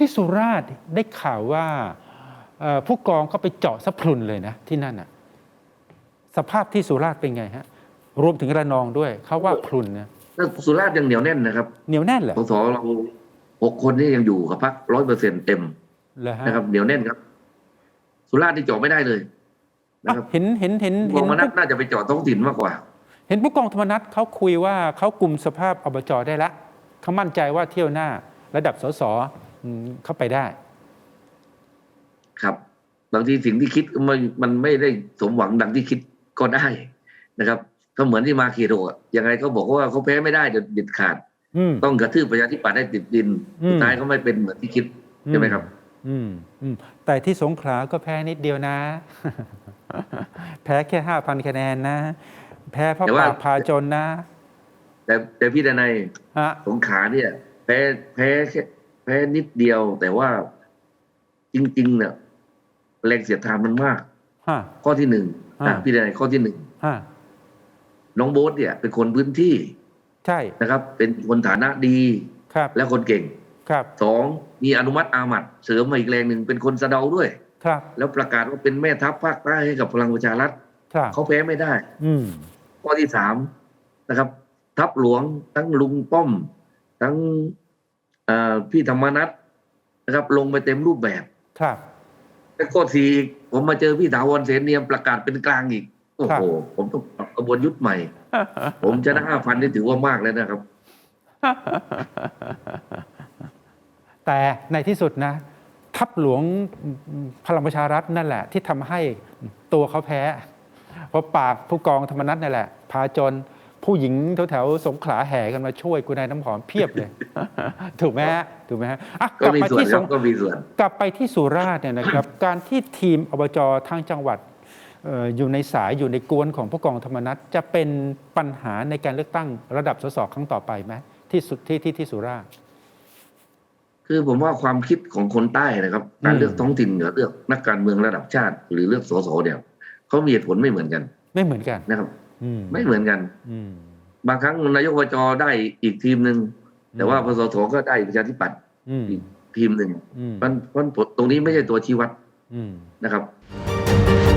ที่สุราษฎร์ได้ข่าวว่าเอ่อผู้กองก็ไปเจาะสะพรุนเลยนะที่นั่นน่ะสภาพที่สุราษฎร์เป็นไงฮะ รวมถึงระนองด้วยเขาว่าพรุนนะแล้วสุราษฎร์ยังเหนียวแน่นนะครับ เหนียวแน่นเหรอสสเราหกคนนี่ยังอยู่กับพักร้อยเปอร์เซ็นเต็มเหรอฮะนะครับเหนียวแน่นครับ สุราษฎร์ที่เจาะไม่ได้เลยนะครับอะเห็นเห็นเห็นมเห็องนมานัดน่าจะไปเจาะท้องถิ่นมากกว่า เห็นผู้กองธรรมนัฐเขาคุยว่าเขากลุ่มสภาพอบจได้ละเขามั่นใจว่าเที่ยวหน้า ระดับสสอืม เข้าไปได้ ครับ บางทีสิ่งที่คิดมันมันไม่ได้สมหวังดังที่คิดก็ได้นะครับก็เหมือนที่มาเคีโดอะยังไงก็บอกว่าเขาแพ้ไม่ได้เด็ดเด็ดขาดอืมต้องกระทืบประชาธิปัตย์ให้ติดดินอืมสุดท้ายก็ไม่เป็นเหมือนที่คิดใช่ไหมครับ อืมอืมแต่ที่สงขลาก็แพ้นิดเดียวนะ แพ้แค่ห้าพันคะแนนนะ แพ้เพราะแต่ว่าปากพาจนนะ แต่แต่พี่ดนัยฮะสงขลาเนี่ย แพ้แพ้แค่แพ้นิดเดียว แต่ว่าจริง ๆ เนี่ยแรงเสียดทานมันมากฮะข้อที่หนึ่งอ่าอะพี่ดนัยข้อที่หนึ่งฮะน้องโบ๊ทเนี่ย เป็นคนพื้นที่ ใช่นะครับ เป็นคนฐานะดีครับ และคนเก่งครับสองมีอนุมัติอามัดเสริมมาอีกแรงหนึ่งเป็นคนสะเดาด้วย ครับ แล้วประกาศว่าเป็นแม่ทัพภาคใต้ให้กับพลังประชารัฐครับเขาแพ้ไม่ได้ อืมข้อที่สามนะครับ ทัพหลวงทั้งลุงป้อม ทั้งเอ่อ พี่ธรรมนัฐนะครับ ลงไปเต็มรูปแบบครับแล้วข้อสี่อีกผมมาเจอพี่ถาวรเสนเนียมประกาศเป็นกลางอีก โอ้ครัโหบผมต้องปรับกระบวนยุทธใหม่ ผมชนะห้าพันนี่ถือว่ามากแล้วนะครับ แต่ในที่สุดนะ ทัพหลวงพลังประชารัฐนั่นแหละ ที่ทำให้ตัวเขาแพ้ เพราะปากผู้กองธรรมนัฐนั่นแหละ พาจน ผู้หญิงแถวๆสงขลาแห่กันมาช่วยคุณนายน้ำหอมเพียบเลย ถูกไหมฮะถูกไหมฮะอะกก็ลับมีมาส่วนที่คสรับงก็มีส่วนกลับไปที่สุราษฎร์เนี่ยนะครับ การที่ทีมอบจทางจังหวัดเอ่ออยู่ในสายอยู่ในกวนของผู้กองธรรมนัฐจะเป็นปัญหาในการเลือกตั้งระดับสสครั้งต่อไปไหมที่สุดที่ที่ที่สุราษฎร์คือผมว่าความคิดของคนใต้นะครับ การอืมเลือกท้องถิ่นกับเลือกนักการเมืองระดับชาติ หรือเลือกสสเนี่ยเขามีเหตุผลไม่เหมือนกัน ไม่เหมือนกันนะครับอืมไม่เหมือนกัน อืม บางครั้งนายกอบจได้อีกทีมหนึ่งแต่ว่าพสสก็ได้ประชาธิปัตย์อืมอีกทีมหนึ่งอืมมันมันตรงนี้ไม่ใช่ตัวชี้วัดอืมนะครับอ